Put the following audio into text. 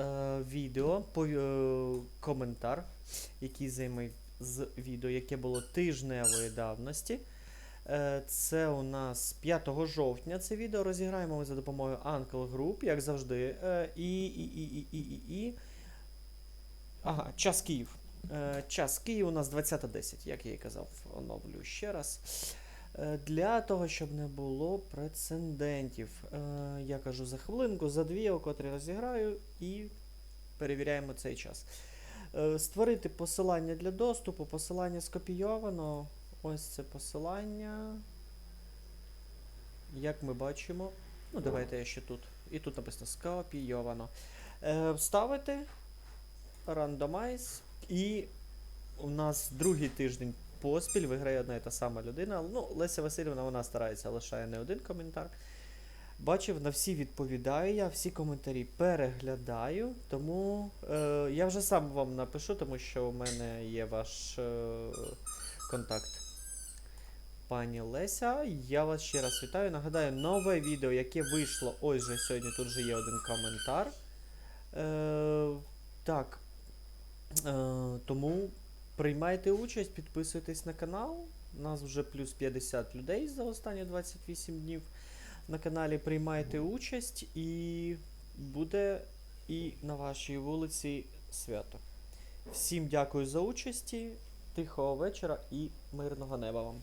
е, відео, по, е, коментар, який займе з відео, яке було тижневої давності. Е, Це у нас 5 жовтня це відео. Розіграємо ми за допомогою Uncle Group, як завжди. Е, і, і, і, і, і, і. Ага, час Київ. Е, Час Київ у нас 20.10, як я і казав, оновлю ще раз. Е, Для того, щоб не було прецедентів. Е, Я кажу за хвилинку, за дві, о котрі розіграю, і перевіряємо цей час. Е, Створити посилання для доступу. Посилання скопійовано. Ось це посилання. Як ми бачимо. Ну, давайте я ще тут. І тут написано скопійовано. Вставити. Рандомайз. І у нас другий тиждень поспіль виграє одна і та сама людина. Ну, Леся Васильівна вона старається, лишає не один коментар. Бачив, на всі відповідаю я, всі коментарі переглядаю, тому е, я вже сам вам напишу, тому що у мене є ваш е, контакт. Пані Леся, я вас ще раз вітаю. Нагадаю, нове відео, яке вийшло. Ось же сьогодні тут же є один коментар. Е, так. Е, тому приймайте участь, підписуйтесь на канал. У нас вже плюс 50 людей за останні 28 днів на каналі. Приймайте участь і буде і на вашій вулиці свято. Всім дякую за участі, тихого вечора і мирного неба вам.